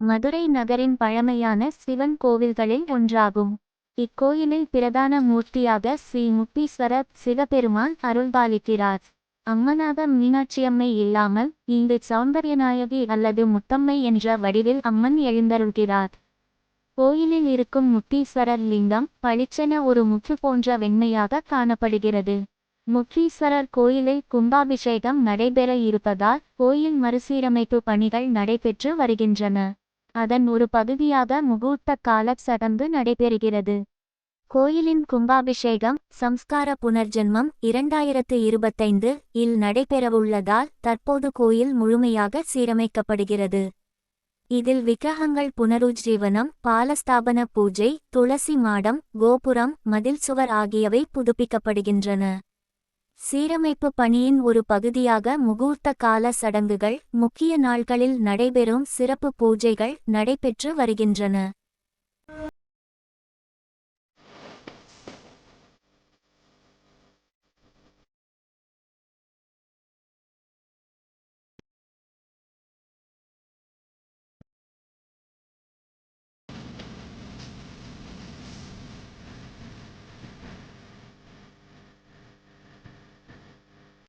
மதுரை நகரின் பழமையான சிவன் கோவில்களில் ஒன்றாகும். இக்கோயிலில் பிரதான மூர்த்தியாக ஸ்ரீ முப்பீஸ்வரர் சிவபெருமான் அருள்பாலிக்கிறார். அம்மனாக மீனாட்சியம்மை இல்லாமல் இங்கு சௌந்தர்யநாயகி அல்லது முத்தம்மை என்ற வடிவில் அம்மன் எழுந்தருள்கிறார். கோயிலில் இருக்கும் முத்தீஸ்வரர் லிங்கம் பளிச்சென ஒரு முற்று போன்ற வெண்மையாக காணப்படுகிறது. முத்தீஸ்வரர் கோயிலில் கும்பாபிஷேகம் நடைபெற இருப்பதால் கோயில் மறுசீரமைப்பு பணிகள் நடைபெற்று வருகின்றன. அதன் ஒரு பகுதியாக முகூர்த்த கால சடங்கு நடைபெறுகிறது. கோயிலின் கும்பாபிஷேகம் சம்ஸ்கார புனர்ஜென்மம் இரண்டாயிரத்து இருபத்தைந்து இல் நடைபெறவுள்ளதால் தற்போது கோயில் முழுமையாக சீரமைக்கப்படுகிறது. இதில் விக்கிரகங்கள் புனருஜ்ஜீவனம் பாலஸ்தாபன பூஜை துளசி மாடம் கோபுரம் மதில் சுவர் ஆகியவை புதுப்பிக்கப்படுகின்றன. சீரமைப்பு பணியின் ஒரு பகுதியாக முகூர்த்த கால சடங்குகள் முக்கிய நாள்களில் நடைபெறும் சிறப்பு பூஜைகள் நடைபெற்று வருகின்றன.